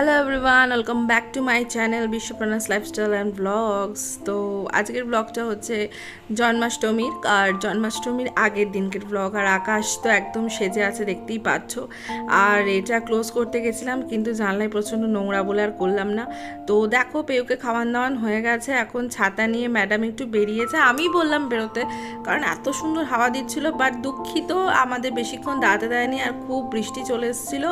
Hello everyone welcome back to my channel বিশ্বপ্রণাস lifestyle and blogs তো আজকের ব্লগটা হচ্ছে জন্মাষ্টমীর, আর জন্মাষ্টমীর আগের দিনকের ব্লগ আর আকাশ তো একদম সেজে আছে, দেখতেই পাচ্ছ। আর এটা ক্লোজ করতে গেছিলাম, কিন্তু জানলায় প্রচণ্ড নোংরা বলে আর করলাম না। তো দেখো, পেউকে খাওয়ান দাওয়ান হয়ে গেছে। এখন ছাতা নিয়ে ম্যাডাম একটু বেরিয়েছে। আমি বললাম বেরোতে, কারণ এত সুন্দর হাওয়া দিচ্ছিল বাট দুঃখিত, আমাদের বেশিক্ষণ দাঁড়াতে দেয়নি। আর খুব বৃষ্টি চলে এসেছিল।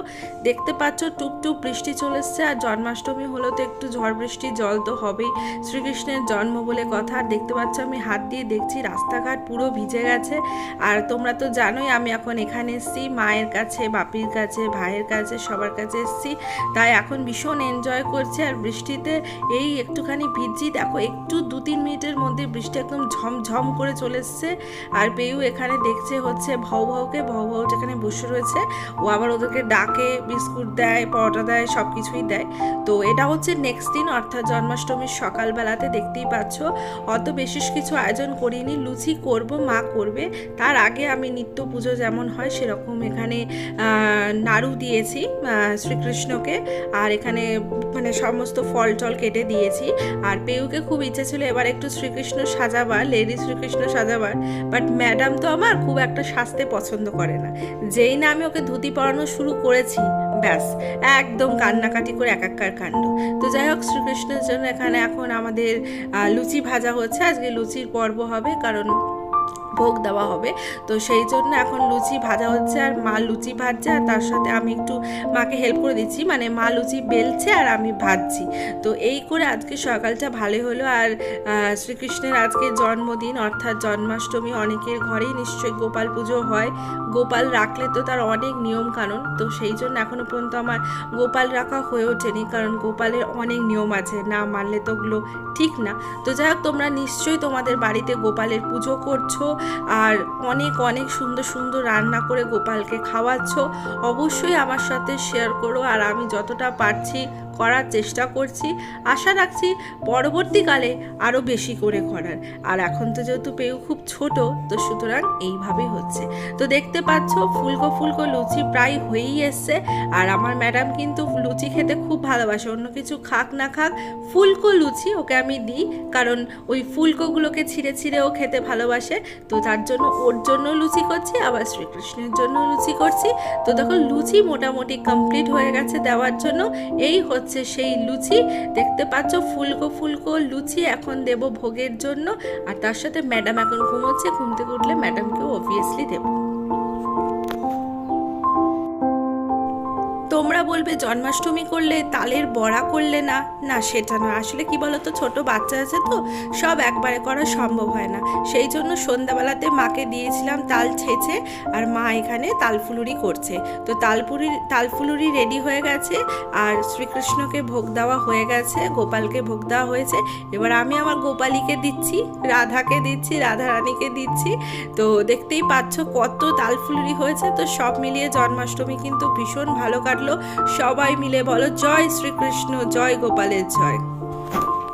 দেখতে পাচ্ছ, টুপটুপ বৃষ্টি চলে এসছে আর জন্মাষ্টমী হলো তো একটু ঝড় বৃষ্টি জল তো হবেই। শ্রীকৃষ্ণের জন্ম বলে কথা, আর দেখতে পাচ্ছ আমি হাত দিয়ে দেখছি রাস্তাঘাট পুরো ভিজে গেছে। আর তোমরা তো জানোই আমি এখন এখানে এসেছি, মায়ের কাছে, বাপির কাছে, ভাইয়ের কাছে, সবার কাছে এসেছি। তাই এখন ভীষণ এনজয় করছি, আর বৃষ্টিতে এই একটুখানি ভিজছি। দেখো, একটু দু তিন মিনিটের মধ্যে বৃষ্টি একদম ঝমঝম করে চলে এসছে। আর পেউ এখানে দেখছে হচ্ছে ভাউ ভাউকে, ভাউ ভাউ যেখানে বসে রয়েছে। ও আবার ওদেরকে ডাকে, বিস্কুট দেয়, পরোটা দেয় সব কিছুই দেয়। তো এটা হচ্ছে নেক্সট দিন অর্থাৎ জন্মাষ্টমীর সকালবেলাতে দেখতেই পাচ্ছ। অত বিশেষ কিছু আয়োজন করিনি, লুচি করব, মা করবে। তার আগে আমি নিত্য পুজো যেমন হয় সেরকম এখানে নাড়ু দিয়েছি শ্রীকৃষ্ণকে। আর এখানে মানে সমস্ত ফল টল কেটে দিয়েছি। আর পেউকে খুব ইচ্ছে ছিল এবার একটু শ্রীকৃষ্ণ সাজাবার, লেডি শ্রীকৃষ্ণ সাজাবার। বাট ম্যাডাম তো আমার খুব একটা সাজতে পছন্দ করে না। যেই না আমি ওকে ধুতি পরানো শুরু করেছি ব্যাস, একদম কান্নাকাটি করে একাকার কাণ্ড। তো যাই হোক, শ্রীকৃষ্ণের জন্য এখানে এখন আমাদের লুচি ভাজা হচ্ছে। আজকে লুচির পর্ব হবে, কারণ ভোগ দেওয়া হবে। তো সেই জন্য এখন লুচি ভাজা হচ্ছে আর মা লুচি ভাজছে আর তার সাথে আমি একটু মাকে হেল্প করে দিচ্ছি। মানে মা লুচি বেলছে আর আমি ভাজছি। তো এই করে আজকে সকালটা ভালো হলো আর শ্রীকৃষ্ণের আজকে জন্মদিন অর্থাৎ জন্মাষ্টমী অনেকের ঘরেই নিশ্চয়ই গোপাল পুজো হয়। গোপাল রাখলে তো তার অনেক নিয়ম কানুন তো সেই জন্য এখনও পর্যন্ত আমার গোপাল রাখা হয়ে ওঠেনি। কারণ গোপালের অনেক নিয়ম আছে। না মানলে তো ওগুলো ঠিক না। তো যাই হোক, তোমরা নিশ্চয়ই তোমাদের বাড়িতে গোপালের পুজো করছ। আর অনেক অনেক সুন্দর সুন্দর রান্না করে গোপালকে খাওয়াচ্ছ। অবশ্যই আমার সাথে শেয়ার করো আর আমি যতটা পারছি করার চেষ্টা করছি। আশা রাখছি পরবর্তীকালে আরও বেশি করে করার। আর এখন তো যেহেতু পেউ খুব ছোট, তো সুতরাং এইভাবেই হচ্ছে। তো দেখতে পাচ্ছ, ফুলকো ফুলকো লুচি প্রায় হয়েই এসছে। আর আমার ম্যাডাম কিন্তু লুচি খেতে খুব ভালোবাসে। অন্য কিছু খাক না খাক, ফুলকো লুচি ওকে আমি দিই। কারণ ওই ফুলকোগুলোকে ছিঁড়ে ছিঁড়ে ও খেতে ভালোবাসে। তো তার জন্য ওর জন্য লুচি করছি, আবার শ্রীকৃষ্ণের জন্য লুচি করছি। তো দেখো, লুচি মোটামুটি কমপ্লিট হয়ে গেছে দেওয়ার জন্য। এই হচ্ছে সেই লুচি। দেখতে পাচ্ছ, ফুলকো ফুলকো লুচি এখন দেব ভোগের জন্য। আর তার সাথে ম্যাডাম এখন ঘুমোচ্ছে, ঘুম থেকে উঠলে ম্যাডামকেও অবভিয়াসলি দেবো। তোমরা বলবে জন্মাষ্টমী করলে তালের বড়া করলে না? না, সেটা না আসলে কি বলতো, ছোট বাচ্চা আছে তো, সব একবারে করা সম্ভব হয় না। সেই জন্য সন্ধ্যাবেলাতে মাকে দিয়েছিলাম তাল ছেঁচে, আর মা এখানে তালফুলুরি করছে। তো তালপুরি, তালফুলুরি রেডি হয়ে গেছে, আর শ্রীকৃষ্ণকে ভোগ দেওয়া হয়ে গেছে, গোপালকে ভোগ দেওয়া হয়েছে। এবার আমি আমার গোপালীকে দিচ্ছি, রাধাকে দিচ্ছি রাধা রানীকে দিচ্ছি। তো দেখতেই পাচ্ছ কত তালফুলুরি হয়েছে, তো সব মিলিয়ে জন্মাষ্টমী কিন্তু ভীষণ ভালো কাটলো। সবাই মিলে বলো জয় শ্রীকৃষ্ণ জয় গোপালের জয়।